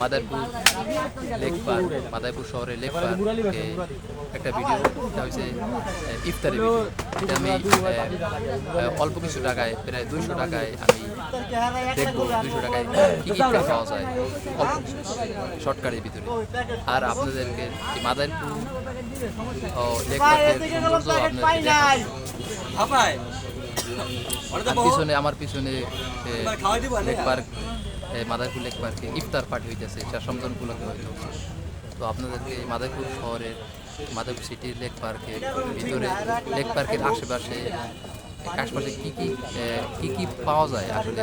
Madarpur lake park Madarpur শহরের lake একটা video আহ, ইফতারি আমি অল্প কিছু টাকায় প্রায় দুইশো টাকায় আমি দেখব দুইশো টাকায় কী কী পাওয়া যায় অল্প শর্টকাটের ভিতরে আর আপনাদেরকে মাদারপুর ও লেক আর পিছনে আমার পিছনে লেক পার্ক মাদারপুর লেক পার্কে ইফতার পার্টি হইতেছে চার সমজন উপলক্ষে হয়তো। তো আপনাদেরকে এই মাদারপুর শহরের মাদারপুর সিটির লেক পার্কের ভিতরে লেক পার্কের আশেপাশে আশেপাশে কী কী কী কী পাওয়া যায়? আসলে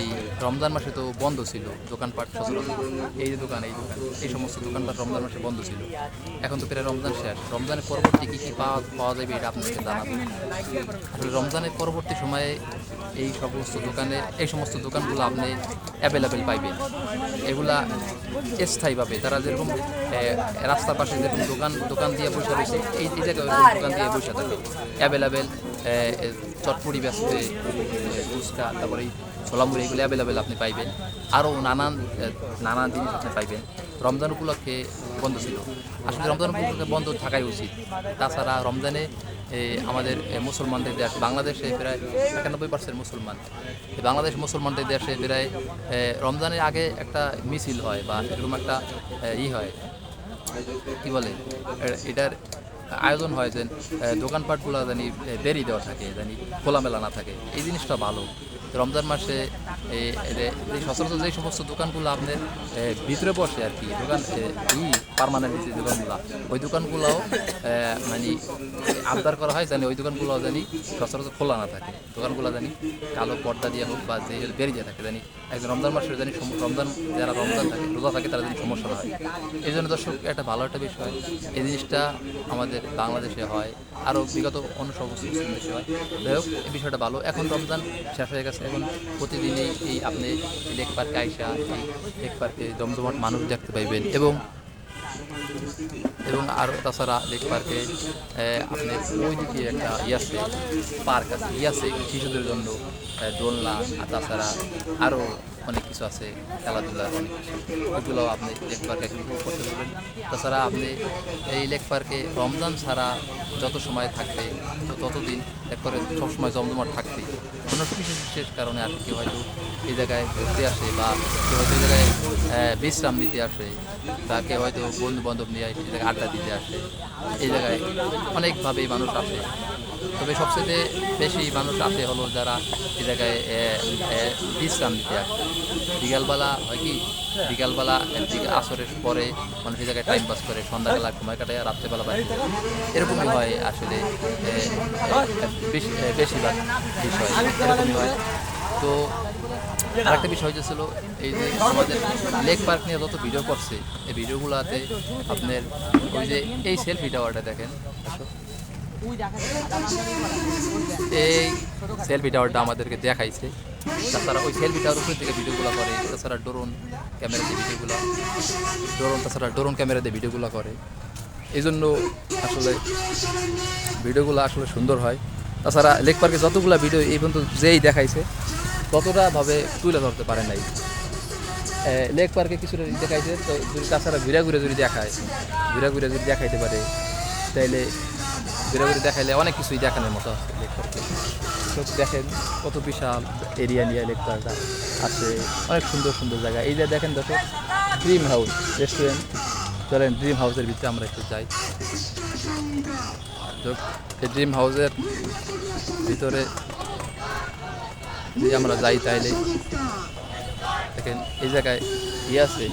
এই রমজান মাসে তো বন্ধ ছিল, দোকানপাট সচরাচর, এই যে দোকান, এই দোকান, এই সমস্ত দোকানপাট রমজান মাসে বন্ধ ছিল। এখন তো প্রায় রমজান শেষ। রমজানের পরবর্তী কী কী পাওয়া পাওয়া যাবে এটা আপনাদেরকে জানাব। আসলে রমজানের পরবর্তী সময়ে এই সমস্ত দোকানে, এই সমস্ত দোকানগুলো আপনি অ্যাভেলেবেল পাইবেন। এগুলা স্থায়ীভাবে, তারা যেরকম রাস্তার পাশে যেরকম দোকান দোকান দিয়ে বসে রয়েছে, এই জায়গায় দোকান দিয়ে বসে থাকে অ্যাভেলেবেল চটপটি ব্যস্তে ফুচকা, তারপরে ছোলামুড়ি, এগুলো অ্যাভেলেবেল আপনি পাইবেন। আরও নানান নানান জিনিস আপনি পাইবেন। রমজান উপলক্ষে বন্ধ ছিল। আসলে রমজান উপলক্ষে বন্ধ থাকাই উচিত। তাছাড়া রমজানে আমাদের মুসলমানদের দেশ, বাংলাদেশে প্রায় একানব্বই পার্সেন্ট মুসলমান। বাংলাদেশ মুসলমানদের দেশে প্রায় রমজানের আগে একটা মিছিল হয় বা এরকম একটা ই হয়। কি বলে? এটার আয়োজন হয় যে এ, দোকানপাটগুলো জানি বেরিয়ে দেওয়া থাকে জানি খোলামেলা না থাকে। এই জিনিসটা ভালো। রমজান মাসে এই এই সচরাচর যে সমস্ত দোকানগুলো আপনার ভিতরে বসে আর কি দোকান এ, ই পারমানেন্ট যে দোকানগুলো ওই দোকানগুলোও মানে আবদার করা হয় জানি ওই দোকানগুলো জানি সচরাচর খোলা না থাকে। দোকানগুলো জানি কালো পর্দা দিয়ে হোক বা যে বেরিয়ে থাকে জানি একজন রমজান মাসে জানি রমজান যারা রমজান থাকে রোজা থাকে তারা জানি সমস্যা হয়। এই জন্য দর্শক একটা ভালো একটা বিষয় এই জিনিসটা আমাদের বাংলাদেশে হয় আরও বিগত অন্য সমস্ত দেশে হয়। যাই হোক এই বিষয়টা ভালো। এখন রমজান শেষ হয়ে গেছে। এখন প্রতিদিনই এই আপনি লেক পার্কে আইসা এই লেক পার্কে জমজমাট মানুষ দেখতে পাইবেন এবং এবং আর তাছাড়া লেক পার্কে আপনি ওই দিকে একটা ইয়ে আছে, পার্ক আছে। ইয়াসে আছে শিশুদের জন্য দোলনা, আর তাছাড়া আরও অনেক কিছু আছে খেলাধুলার অনেক কিছু। আপনি লেক পার্কে উপভোগ করতে পারবেন। তাছাড়া আপনি এই লেক পার্কে রমজান ছাড়া যত সময় থাকবে, তো ততদিন একবারে সবসময় জমজমাট থাকবে। কোনো বিশেষ বিশেষ কারণে আসে কেউ হয়তো এই জায়গায় ঘুরতে আসে বা কেউ হয়তো এই জায়গায় বিশ্রাম নিতে আসে বা কেউ হয়তো বন্ধু বান্ধব নিয়ে এই জায়গায় আড্ডা দিতে আসে। এই জায়গায় অনেকভাবেই মানুষ আসে। তবে সবচেয়ে বেশি মানুষ আসে হলো যারা জায়গায় এ, এ, বিশ্রাম নিতে আসে। বিকালবেলা হয় কি বিকালবেলা দিকে আসরের পরে মানুষ এই জায়গায় টাইম পাস করে সন্ধ্যাবেলা সময় কাটায় রাত্রেবেলা বাড়ি এরকমই হয় আসলে বেশিরভাগ বিষয় এরকমই হয়। তো আরেকটা বিষয় যে ছিল এই যে আমাদের লেক পার্ক নিয়ে যত ভিডিও করছে এই ভিডিওগুলোতে আপনার ওই যে এই সেলফি টাওয়ারটা দেখেন এই সেলফি টাওয়ারটা আমাদেরকে দেখাইছে। তাছাড়া ওই সেলফি টাওয়ার উপর থেকে ভিডিওগুলো করে, তাছাড়া ড্রোন ক্যামেরা দিয়ে ভিডিওগুলো ড্রোন তাছাড়া ড্রোন ক্যামেরা দিয়ে ভিডিওগুলো করে। এই জন্য আসলে ভিডিওগুলো আসলে সুন্দর হয়। তাছাড়া লেক পার্কে যতগুলো ভিডিও এই পর্যন্ত যেই দেখাইছে, ততটা ভাবে তুলে ধরতে পারে নাই। লেক পার্কে কিছুটা দেখাইছে, তো যদি তাছাড়া ঘুরে ঘুরে যদি দেখায়, ঘুরে ঘুরে যদি দেখাইতে পারে, তাইলে ঘুরে ঘুরে দেখাইলে অনেক কিছুই দেখানোর মতো আছে লেক পার্কে দেখেন কত বিশাল এরিয়া নিয়ে লেক আছে অনেক সুন্দর সুন্দর জায়গা। এই যে দেখেন দেখো ড্রিম হাউস রেস্টুরেন্ট চলেন ড্রিম হাউসের ভিতরে আমরা একটু যাই। এই ড্রিম হাউসের ভিতরে যদি আমরা যাই তাইলে, দেখেন এই জায়গায় ইয়ে আছে?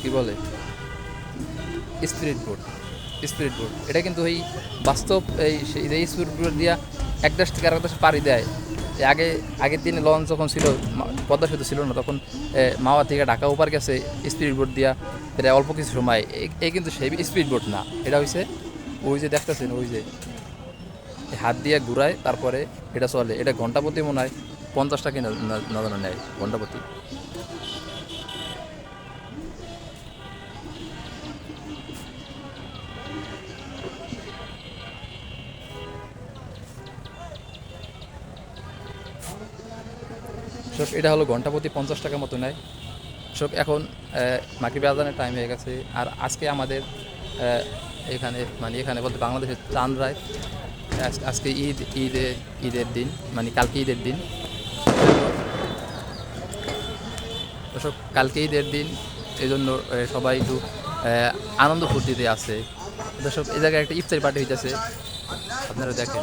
কি বলে? স্পিরিট বোর্ড স্পিরিট বোর্ড এটা কিন্তু এই বাস্তব এই সেই স্পিরিট বোর্ড দিয়া এক দেশ থেকে আরেক দেশে পাড়ি দেয়। আগে আগের দিনে লঞ্চ যখন ছিল পদ্মা সেতু ছিল না, তখন মাওয়া থেকে ঢাকা ওপার গেছে স্পিরিট বোর্ড দিয়া প্রায় অল্প কিছু সময়। এই কিন্তু সেই স্পিরিট বোর্ড না। এটা হয়েছে ওই যে দেখতেছেন, ওই যে হাত দিয়ে ঘুরায়, তারপরে এটা চলে। এটা ঘণ্টা প্রতি মনে হয় পঞ্চাশ টাকা না না নেয় ঘণ্টা সব এটা হলো ঘণ্টা প্রতি পঞ্চাশ টাকা মতো নেয়। সব এখন মাগরিব আজানের টাইম হয়ে গেছে। আর আজকে আমাদের এখানে মানে এখানে বলতে বাংলাদেশের চাঁদ রায় আজকে ঈদ, ঈদে, ঈদের দিন মানে কালকে ঈদের দিন। দর্শক, কালকে ঈদের দিন এই জন্য সবাই একটু আনন্দ ফুর্তিতে আছে। দর্শক এই জায়গায় একটা ইফতারি পার্টি হইতেছে। আপনারা দেখেন।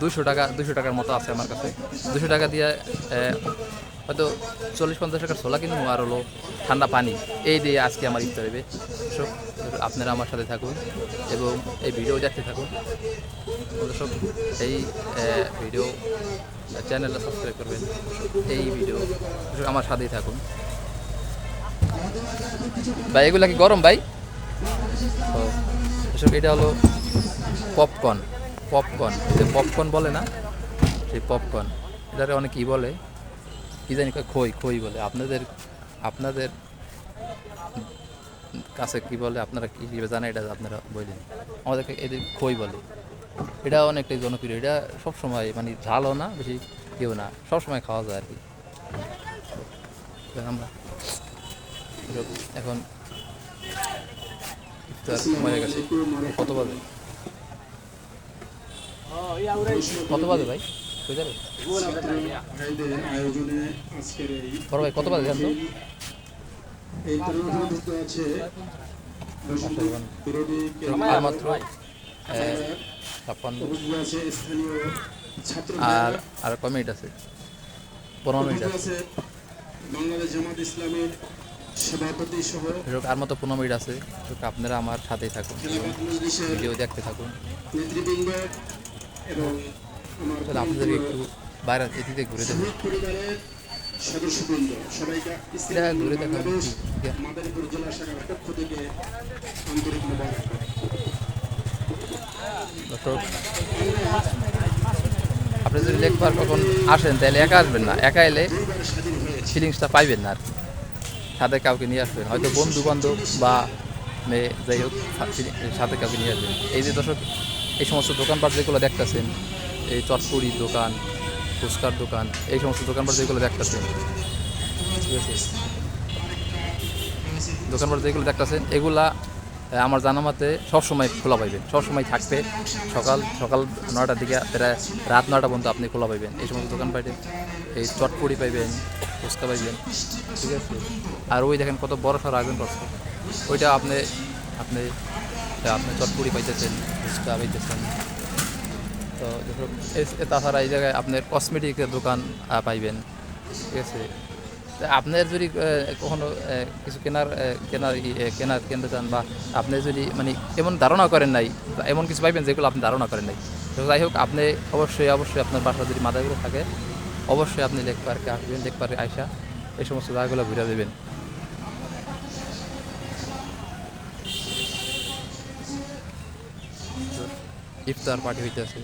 দুশো টাকা দুশো টাকার মতো আছে আমার কাছে। দুশো টাকা দিয়ে হয়তো চল্লিশ পঞ্চাশ টাকার ছোলা কিনবো আর হলো ঠান্ডা পানি। এই দিয়ে আজকে আমার ইফতার হবে। আপনারা আমার সাথে থাকুন এবং এই ভিডিও দেখতে থাকুন। দর্শক এই ভিডিও, চ্যানেলটা সাবস্ক্রাইব করবেন। এই ভিডিও, আমার সাথেই থাকুন। ভাই, এগুলা কি গরম ভাই? এটা হলো পপকর্ন। পপকর্ন যে পপকর্ন বলে না, সেই পপকর্ন, এটারে অনেক কী বলে, কী জানি খই খই বলে। আপনাদের আপনাদের কাছে কি বলে, আপনারা কী জানেন এটা, আপনারা বললেন আমাদেরকে এদের খই বলে। এটা অনেকটাই জনপ্রিয়, এটা সবসময় মানে ঝালও না, বেশি কেউ না, সবসময় খাওয়া যায় আর কি। আমরা এখন কত বাজে? কত বাজে ভাই? বড় ভাই, কত বাজে বিরোধী আর আর আর আছে? আছে। আর মতো পনেরো মিনিট আছে। আপনারা আমার সাথেই থাকুন দেখতে থাকুন। নেতৃবৃন্দ এবং তাহলে আপনাদেরকে একটু বাইরে এদিকে ঘুরে দেবো সদস্যবৃন্দ সবাইকে এটা ঘুরে দেখাবো। বাংলাদেশ ঠিক আছে। মাদারীপুর জেলা শাখার পক্ষ থেকে আন্তরিক মোবারক। দর্শক আপনি যদি লেক পার্ক কখন আসেন তাহলে একা আসবেন না। একা এলে ফিলিংসটা পাইবেন না আর কি। সাথে কাউকে নিয়ে আসবেন। হয়তো বন্ধু বান্ধব বা মেয়ে যাই হোক সাথে কাউকে নিয়ে আসবেন। এই যে দর্শক এই সমস্ত দোকানপাট যেগুলো দেখতেছেন, এই চটপুরির দোকান, ফুচকার দোকান, এই সমস্ত দোকানপাট যেগুলো দেখতেছেন, ঠিক আছে? দোকানপাট যেগুলো দেখতেছেন, এগুলা আমার জানা মতে সবসময় খোলা পাইবেন, সবসময় থাকবে। সকাল সকাল নয়টার দিকে প্রায় রাত নয়টা পর্যন্ত আপনি খোলা পাইবেন। এই সমস্ত দোকান পাইবেন এই চটপুরি পাইবেন, ফুচকা পাইবেন, ঠিক আছে? আর ওই দেখেন কত বড় সড়ো আয়োজন করছে ওইটা আপনি আপনি আপনি চটপুরি পাইতেছেন, ফুচকা পাইতেছেন। তো তাছাড়া এই জায়গায় আপনার কসমেটিকের দোকান পাইবেন, ঠিক আছে? আপনার যদি কখনো কিছু কেনার কেনার কেনার কিনতে চান বা আপনি যদি মানে এমন ধারণা করেন নাই এমন কিছু পাইবেন যেগুলো আপনি ধারণা করেন নাই, তো যাই হোক, আপনি অবশ্যই অবশ্যই আপনার বাসা যদি মাথাগুলো থাকে, অবশ্যই আপনি লেক পার্কে আসবেন লেক পার্কে আইসা, এই সমস্ত জায়গাগুলো ঘুরে দেবেন। ইফতার পার্টি হইতেছে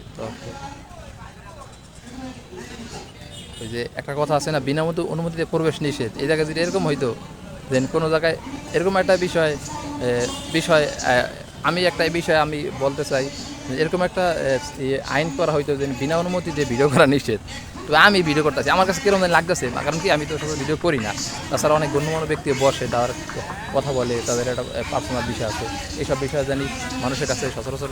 ওই যে একটা কথা আছে না, বিনা অনুমতিতে প্রবেশ নিষেধ। এই জায়গায় যদি এরকম হইতো দেন কোনো জায়গায় এরকম একটা বিষয় বিষয় আমি একটা বিষয় আমি বলতে চাই, এরকম একটা আইন করা হইতো যে বিনা অনুমতিতে ভিডিও করা নিষেধ। তো আমি ভিডিও করতেছি। আমার কাছে কীরকম লাগতেছে কারণ কি আমি তো সব ভিডিও করি না। তাছাড়া অনেক গণ্যমান্য ব্যক্তি বসে, তার কথা বলে, তাদের একটা পার্সোনাল বিষয় আছে। এইসব বিষয়ে জানি মানুষের কাছে সচরাচর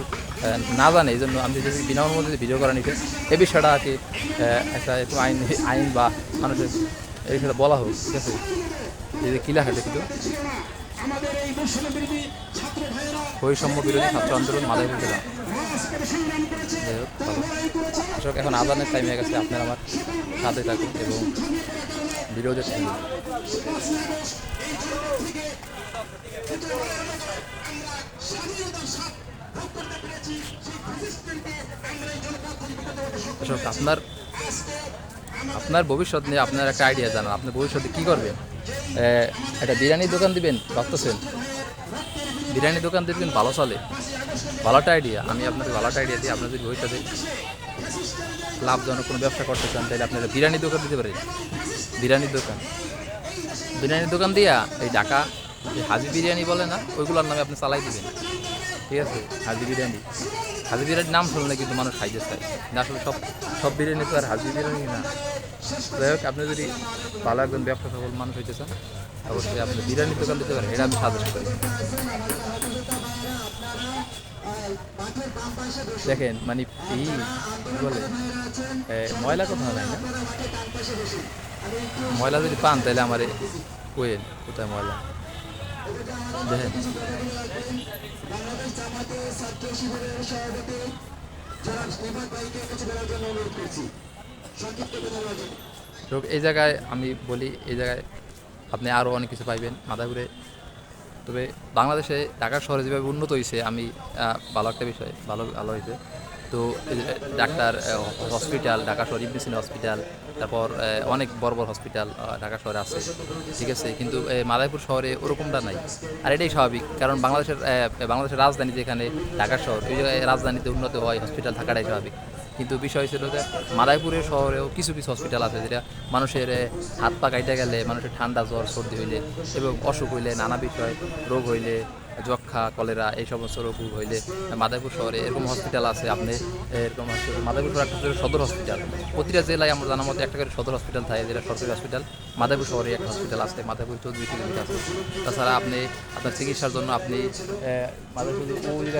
না জানে এই জন্য আমি যদি বিনা অনুমতিতে ভিডিও করা নিতে এই বিষয়টা কি একটা একটু আইন আইন বা মানুষের এই বিষয়টা বলা হোক, ঠিক আছে? এই যে কিলা হাতে কিন্তু বৈষম্য বিরোধী ছাত্র আন্দোলন জেলা দর্শক, এখন আদানের টাইম হয়ে গেছে। আপনারা আমার সাথে থাকুন এবং দেখতে দর্শক, আপনার আপনার ভবিষ্যৎ নিয়ে আপনার একটা আইডিয়া জানান। আপনি ভবিষ্যতে কী করবেন? একটা বিরিয়ানির দোকান দিবেন, ভাবতেছেন? বিরিয়ানির দোকান দিবেন, ভালো চলে। ভালো একটা আইডিয়া আমি আপনাকে ভালো একটা আইডিয়া দিই আপনার যদি ভবিষ্যতে লাভজনক কোনো ব্যবসা করতে চান, তাহলে আপনারা বিরিয়ানির দোকান দিতে পারেন। বিরিয়ানির দোকান। বিরিয়ানির দোকান দিয়া এই ঢাকা হাজি বিরিয়ানি বলে না, ওইগুলোর নামে আপনি চালাই দিবেন। ঠিক আছে? হাজি বিরিয়ানি। হাজি বিরিয়ানির নাম শুনলে কিন্তু মানুষ খাইতে চায়। না, আসলে সব সব বিরিয়ানি তো আর হাজি বিরিয়ানি না। যাই হোক, আপনি যদি ভালো একজন ব্যবসা সফল মানুষ হইতে চান, অবশ্যই আপনি বিরিয়ানির দোকান দিতে পারেন, এটা আমি সাজেস্ট করি। দেখেন মানে এই বলে? ময়লা কোথাও নাই না? ময়লা যদি পান, তাহলে আমার কোয়েল, কোথায় ময়লা? দেখেন। এই জায়গায় আমি বলি, এই জায়গায় আপনি আরও অনেক কিছু পাইবেন। ঘুরে তবে বাংলাদেশে ঢাকা শহরে যেভাবে উন্নত হয়েছে, আমি ভালো একটা বিষয়, ভালো ভালো হয়েছে। তো ডাক্তার হসপিটাল ঢাকা শহর ইবনিসিন হসপিটাল তারপর অনেক বড় বড় হসপিটাল ঢাকা শহরে আছে। ঠিক আছে, কিন্তু মাদারীপুর শহরে ওরকমটা নাই। আর এটাই স্বাভাবিক, কারণ বাংলাদেশের বাংলাদেশের রাজধানী যেখানে ঢাকা শহর, ওই রাজধানীতে উন্নত হয় হসপিটাল থাকাটাই স্বাভাবিক। কিন্তু বিষয় ছিল যে মাদাইপুরের শহরেও কিছু কিছু হসপিটাল আছে যেটা মানুষের হাত পা কাইটা গেলে মানুষের ঠান্ডা, জ্বর, সর্দি হইলে এবং অসুখ হইলে, নানা বিষয়, রোগ হইলে যক্ষা কলেরা এই সমস্ত রোগ হইলে মাদারীপুর শহরে এরকম হসপিটাল আছে আপনি এরকম হচ্ছে মাদারীপুর শহরে একটা সদর হসপিটাল প্রতিটা জেলায় আমার জানার মতো একটা করে সদর হসপিটাল থাকে যেটা সরকারি হসপিটাল মাদারীপুর শহরে একটা হসপিটাল আছে মাদারীপুর চৌধুরী কিলোমিটার আছে তাছাড়া আপনি আপনার চিকিৎসার জন্য আপনি চৌধুরী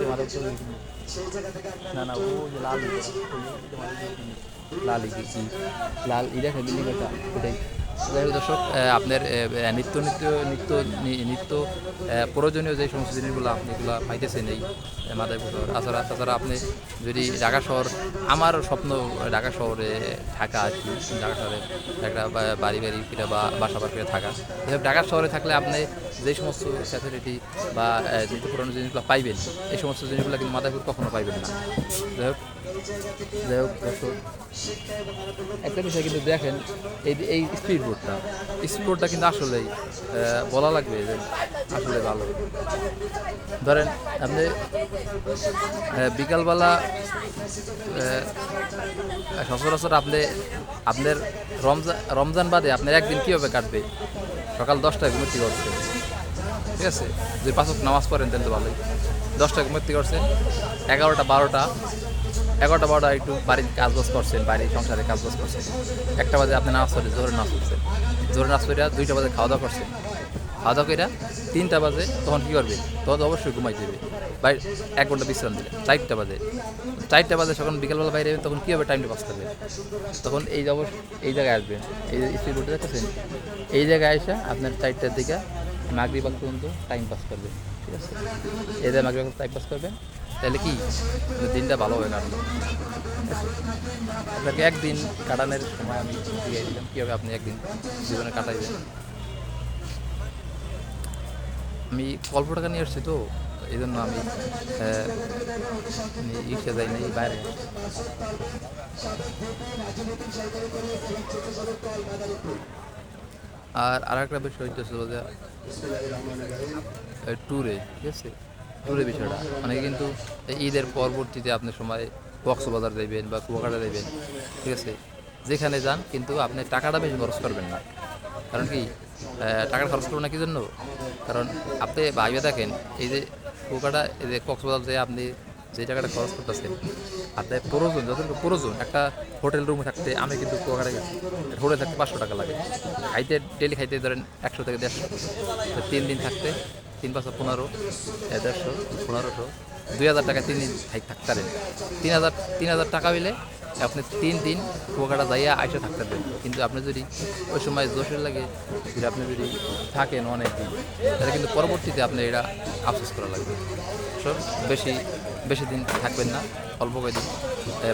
clinic। না না ও লাল। লাল লাল বিল্ডিং যাই দর্শক আপনার নিত্য নিত্য নিত্য নিত্য প্রয়োজনীয় যে সমস্ত জিনিসগুলো আপনি এগুলো পাইতেছেন এই মাদারীপুর তাছাড়া তাছাড়া আপনি যদি ঢাকা শহর, আমার স্বপ্ন ঢাকা শহরে থাকা আর কি, ঢাকা শহরে একটা বাড়ি বাড়ি ফিরে বা, বাসা বাড়ি থাকা। হোক ঢাকা শহরে থাকলে আপনি যে সমস্ত ফ্যাসিলিটি বা নিত্য পুরনো জিনিসগুলো পাইবেন, এই সমস্ত জিনিসগুলো কিন্তু মাদারীপুর কখনো পাইবেন না। যাই হোক যাই হোক একটা বিষয় কিন্তু দেখেন, এই এই স্পিড বোর্ডটা স্পিড কিন্তু আসলেই বলা লাগবে যে আসলে ভালো। ধরেন আপনি বিকালবেলা সচরাচর আপনি, আপনার রমজান রমজান বাদে আপনার একদিন কীভাবে কাটবে? সকাল দশটায় ঘুমতি করছে ঠিক আছে? যদি পাঁচ ওয়াক্ত নামাজ পড়েন, তাহলে তো ভালোই। দশটায় ঘুমতি করছেন এগারোটা, বারোটা এগারোটা বারোটা একটু বাড়ির কাজ বাজ করছেন, বাড়ির সংসারে কাজ বাজ করছেন। একটা বাজে আপনি নামাজ পড়ে, জোরে নামাজ পড়ছেন। জোরে নাচ পড়ে দুইটা বাজে খাওয়া দাওয়া করছেন। খাওয়া দাওয়া করে তিনটা বাজে তখন কী করবে? তখন তো অবশ্যই ঘুমাই দেবে বাইরে এক ঘণ্টা বিশ্রাম দিলে চারটা বাজে। চারটা বাজে যখন বিকেলবেলা বাইরে তখন কী হবে টাইমটা পাস হবে তখন এই যে অবশ্য এই জায়গায় আসবেন। এই স্পিড বোর্ডে দেখতেছেন এই জায়গায় এসে আপনার চারটার দিকে মাগরিব বাগ পর্যন্ত টাইম পাস করবেন। ঠিক আছে? এই যে মাগরিব টাইম পাস করবেন। তাহলে কি দিনটা ভালো হবে কাটানো আপনাকে একদিন কাটানোর সময় আমি দিয়ে দিলাম। কীভাবে আপনি একদিন জীবনে কাটাই কাটাইবেন? আমি অল্প টাকা নিয়ে আসছি তো এই জন্য আমি ইসে যাই নাই, বাইরে। আর আর একটা বিষয় হইতেছিল যে ট্যুরে ঠিক আছে? ট্যুরের বিষয়টা। অনেকে কিন্তু এই ঈদের পরবর্তীতে আপনি সময় কক্সবাজার যাইবেন বা কুয়াকাটা যাইবেন, ঠিক আছে? যেখানে যান কিন্তু আপনি টাকাটা বেশি খরচ করবেন না। কারণ কি টাকাটা খরচ করবেন না কি জন্য? কারণ আপনি ভাইবে দেখেন এই যে কুয়াকাটা, এই যে কক্সবাজার যে আপনি যে টাকাটা খরচ করতেছেন আপনার প্রয়োজন, যতটুকু প্রয়োজন, একটা হোটেল রুমে থাকতে আমি কিন্তু কুয়াকাটা গেছি। হোটেল থাকতে পাঁচশো টাকা লাগে। খাইতে ডেলি খাইতে ধরেন একশো থেকে দেড়শো। তিন দিন থাকতে তিন পাঁচশো, পনেরো দেড়শো, পনেরোশো, দুই হাজার টাকা তিন দিন থাক- থাকতে পারেন তিন হাজার তিন হাজার টাকা হইলে আপনি তিন দিন কুয়াকাটা যাইয়া আইসা থাকতে পারেন কিন্তু আপনি যদি ওই সময় জোশের লাগে যদি আপনি যদি থাকেন অনেক দিন, তাহলে কিন্তু পরবর্তীতে আপনি এটা আফসোস করা লাগবে। সব বেশি বেশি দিন থাকবেন না, অল্প কয়েকদিন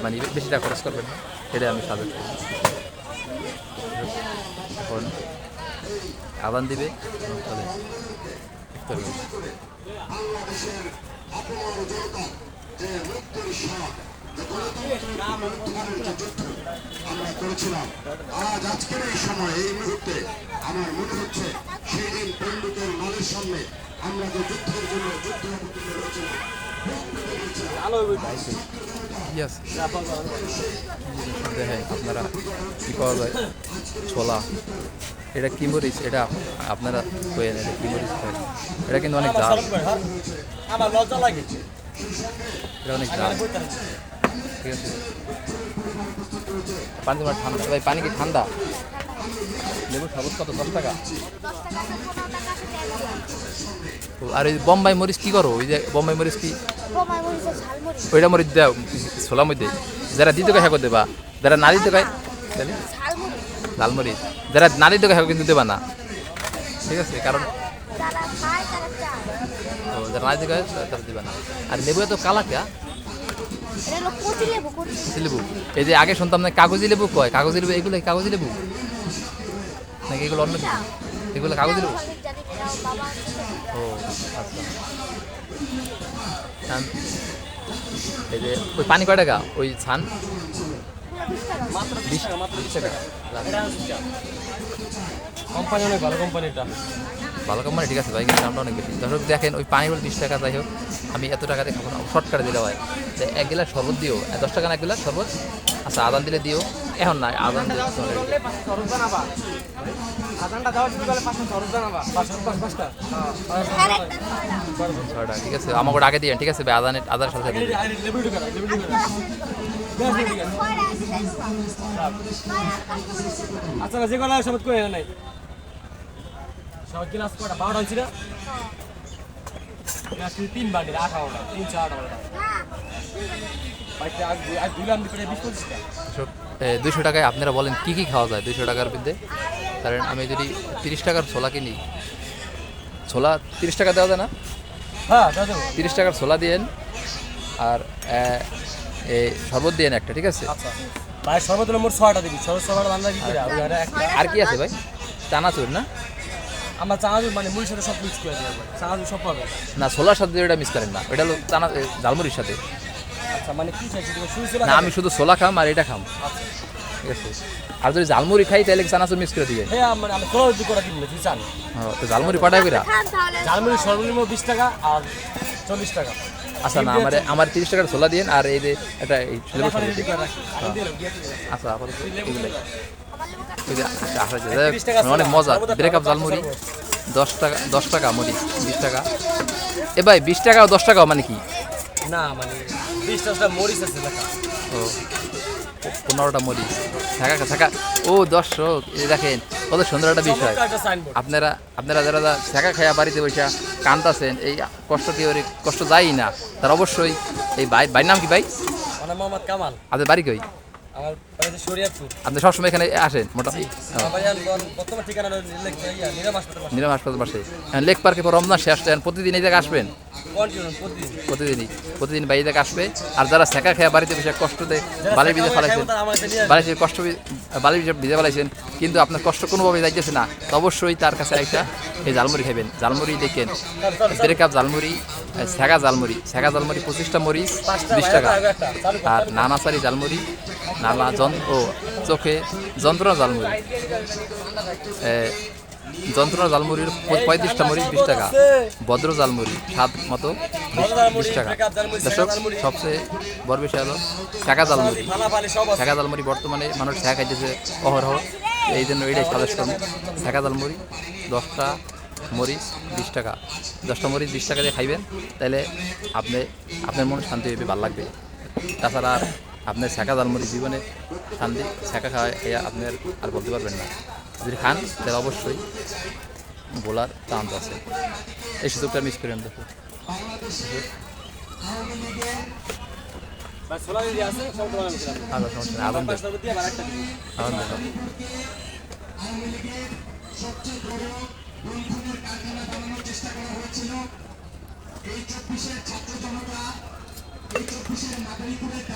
মানে বেশি টাকা খরচ করবেন না, সেটাই আমি সাজেস্ট করি এখন আদান দিবে ইফতার আমরা করেছিলাম আজ আজকের এই সময় এই মুহূর্তে আমার মনে হচ্ছে সেই দিন বন্দুকের মালের সামনে আমরা যে যুদ্ধের জন্য যুদ্ধ অবতীর্ণ ইয়েস দেখেন আপনারা কি পাওয়া যায়? ছোলা। এটা কি মরিচ এটা আপনারা কয়ে নেন কি মরিচ এটা কিন্তু অনেক দাম। আমার লজ্জা লাগে। এটা অনেক দাম। ঠিক আছে? পানি তোমার ঠান্ডা। ভাই পানি কি ঠান্ডা? লেবু শরবত কত? দশ টাকা? আর ওই বোম্বাই মরিচ কি করো? ওই যে বোম্বাই মরিচ কি? ওইটা মরিচ দাও ছোলার মধ্যে। যারা দিতে খাই করে দেবা? যারা না দিতে খায় তাহলে ঝালমুড়ি লাল মরিচ। যারা না দিতে খাই কিন্তু দেবা না। ঠিক আছে কারণ যারা না দিতে খায় তারা দেবা না। আর লেবু তো কালা কে এটা হলো কচি লেবু এই যে আগে শুনতাম না কাগজি লেবু কয়? কাগজি লেবু এগুলো কাগজি লেবু? নাকি এগুলো অন্য কিছু এগুলো কাগজি লেবু। ও আচ্ছা। এই যে ওই পানি কয় টাকা? ওই ছান বিশ টাকা। কোম্পানি অনেক ভালো কোম্পানি এটা ভালো কোম্পানি ঠিক আছে ভাই কিন্তু দামটা অনেক বেশি। দর্শক দেখেন, ওই পানি বলে বিশ টাকা, যাই হোক, আমি এত টাকা টাকাতে খাব না। শর্টকাটে দিলে হয়। যে এক গ্লাস শরবত দিও। দশ টাকা না, এক গিলাস শরবত? আচ্ছা আদান দিলে দিও। এখন না আদান দিলে ঠিক আছে? আমাকে আগে দিয়ে ঠিক আছে? ভাই, আদানের আদানের সাথে দিয়ে। আচ্ছা যে গলা সবত করে নাই। কটা? বারোটা হয়েছিল তিন বান্ডিল আঠারোটা তিনশো আঠারোটা সব দুইশো টাকায় আপনারা বলেন কি কি খাওয়া যায় দুইশো টাকার মধ্যে? কারণ আমি যদি তিরিশ টাকার ছোলা কিনি ছোলা তিরিশ টাকা দেওয়া যায় না? হ্যাঁ তিরিশ টাকার ছোলা দিয়েন আর এ শরবত দিয়েন একটা ঠিক আছে? আচ্ছা। ভাই মোট ছয়টা দিবি। ছয়টা বান্ধা একটা আর কি আছে ভাই? চানাচুর না? আমার চানাচুর মানে মুড়ির সাথে সব মিক্স করে দিয়ে চানাচুর সব পাবে। না ছোলার সাথে ওটা মিস করেন না। ওটা হলো চানা ঝালমুড়ির সাথে। আচ্ছা মানে কি চাইছি? না আমি শুধু ছোলা খাম আর এটা খাম। ঠিক আছে। আর যদি ঝালমুড়ি খাই তাহলে চানাচুর মিক্স করে দিয়ে হ্যাঁ মানে আমি খোলা করে দিন তুই চান হ্যাঁ, তো ঝালমুড়ি কটাই করে খান ঝালমুড়ি সর্বনিম্ন বিশ টাকা আর চল্লিশ টাকা। আচ্ছা না আমার আমার তিরিশ টাকার ছোলা দিন আর এই যে একটা দেবো, দেবো। আচ্ছা আপাতত হোক, অনেক মজা। ব্রেক আপ জালমুড়ি দশ টাকা দশ টাকা মুড়ি বিশ টাকা। এ ভাই বিশ টাকা দশ টাকা মানে কি? না মানে বিশ টাকা মরিচ আছে ও পনেরোটা মরিচ থাকা থাকা। ও দর্শক এই দেখেন কত সুন্দর একটা বিষয়। আপনারা আপনারা যারা শেখা খায়া বাড়িতে বসে কান্দাছেন এই কষ্ট কি ওর কষ্ট যায়ই না। তার অবশ্যই এই ভাই ভাইয়ের নাম কি ভাই? মোহাম্মদ কামাল। আপনার বাড়ি কই? আমার আপনি সবসময় এখানে আসেন মোটামুটি বাড়ি নিরাম হাসপাতাল পাশে। পাশে লেক পার্কে পর রমজান শেষ দেন প্রতিদিন এই জায়গায় আসবেন প্রতিদিন। প্রতিদিনই প্রতিদিন বাইরে থেকে আসবে আর যারা শেখা খেয়া বাড়িতে বসে কষ্ট দেয় বালির ভিজে ফেলাইছেন। বালির কষ্ট বি- বালির ভিজে ভিজে ফেলাইছেন কিন্তু আপনার কষ্ট কোনোভাবে যাইতেছে না তো অবশ্যই তার কাছে একটা এই জালমুড়ি খাবেন জালমুড়ি দেখেন। দেড় কাপ জালমুড়ি শেখা জালমুড়ি শেখা জালমুড়ি পঁচিশটা মরিচ বিশ টাকা আর। নানাচারি জালমুড়ি নালা জন ও, চোখে যন্ত্রণা জালমুড়ি যন্ত্রণা জালমুড়ির পঁয়- পঁয়ত্রিশটা মরিচ বিশ টাকা, ভদ্র জালমুড়ি স্বাদ মতো বিশ- টাকা। দর্শক, সবচেয়ে বড় বিষয় হলো শেখা জালমুড়ি সব জালমুড়ি বর্তমানে মানুষ শেখা খাইতেছে অহরহ। এই জন্য এটাই সাজেস্ট করব। শেখা জালমুড়ি দশটা মরিচ বিশ টাকা। দশটা মরিচ বিশ টাকা দিয়ে খাইবেন তাহলে আপনি আপনার মন শান্তি হবে ভালো লাগবে। তাছাড়া আপনার শেখা জালমুড়ি জীবনে শান্তি শেখা খাওয়া খাইয়া আপনার আর বলতে পারবেন না। যদি খান তাহলে অবশ্যই বলার চান্স আছে। এই সুযোগটা মিস করেন দর্শক ভাই, ছোলা যদি আছে, সব তোমার আমি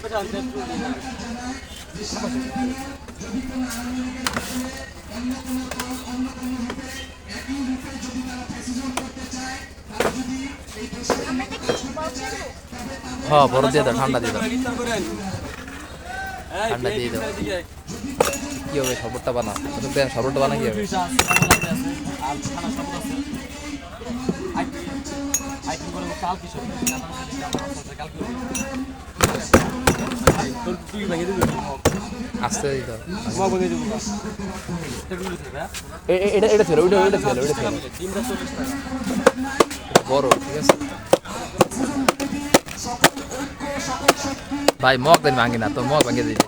প্রতি আবার একটা দিবি। আনন্দ এই দিন। হ্যাঁ বরফ দিয়ে ঠান্ডা দিয়ে দাও ঠান্ডা দিয়ে দাও। দিতে হবে। মা ভেঙে দিবি না। এটা কি এ- এটা এটা ভাই, মগ দেন ভাঙি না তো মগ ভাঙিয়ে দিই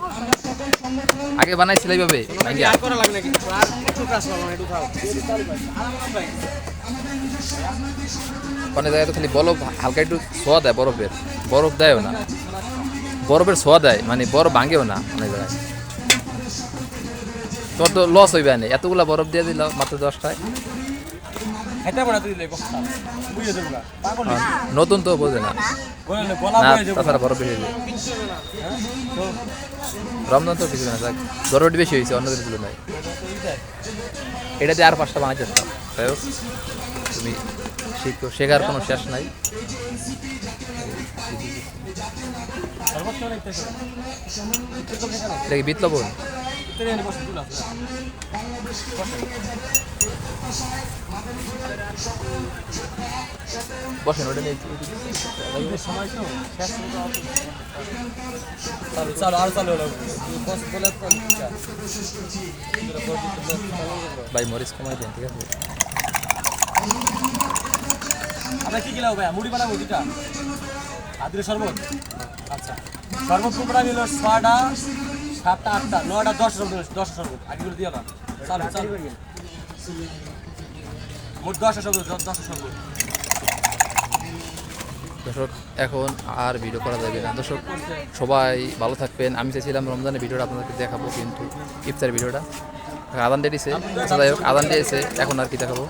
আগে বানাইছিল এইভাবে? মানে জায়গায় তো খালি বরফ, হালকা একটু ছোঁয়া দেয় বরফের। বরফ দেয়ও না। বরফের ছোঁয়া দেয় মানে বরফ ভাঙেও না অনেক জায়গায়। তোমার তো লস হইবে এতগুলা বরফ দিয়ে দিল, মাত্র দশটায়। নতুন তো বোঝে না। তাছাড়া বরফ বেশি হয়েছে। হ্যাঁ? তো রমজান তো কিছু না থাক বেশি হয়েছে অন্যদের তুলনায় এটা দিয়ে আর পাঁচটা বানাইতে হোক তুমি শিখো শেখার কোনো শেষ নাই। সর্বোচ্চ অনেক বসেন ওটা নিয়ে সময় তো শেষ চালু চালু আর চালু হলো ভাই মরিচ কমাই দেন ঠিক আছে? আমরা কি গেলাম ভাই মুড়ি বানাবো দুটা আদুরে শরবত? আচ্ছা। শরবত কুমড়া নিল ছটা সাতটা আটটা নয়টা দশ শরবত দশটা শরবত আগেগুলো না। চালু চালু। মোট দশটা শরবত দশটা শরবত দর্শক এখন আর ভিডিও করা যাবে না। দর্শক সবাই ভালো থাকবেন। আমি চাইছিলাম রমজানের ভিডিওটা আপনাদেরকে দেখাবো কিন্তু ইফতার ভিডিওটা। আদান দিয়ে দিছে। আচ্ছা, যাই হোক আদান দিয়েছে এখন আর কি দেখাবো।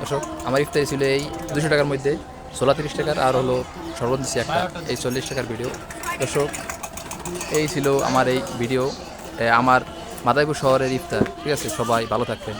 দর্শক আমার ইফতারি ছিল এই দুশো টাকার মধ্যে। ষোলো তিরিশ টাকার আর হলো সর্বোচ্চ একটা। এই চল্লিশ টাকার ভিডিও দর্শক এই ছিল আমার এই ভিডিও। আমার মাদাইপুর শহরের ইফতার। ঠিক আছে? সবাই ভালো থাকবেন।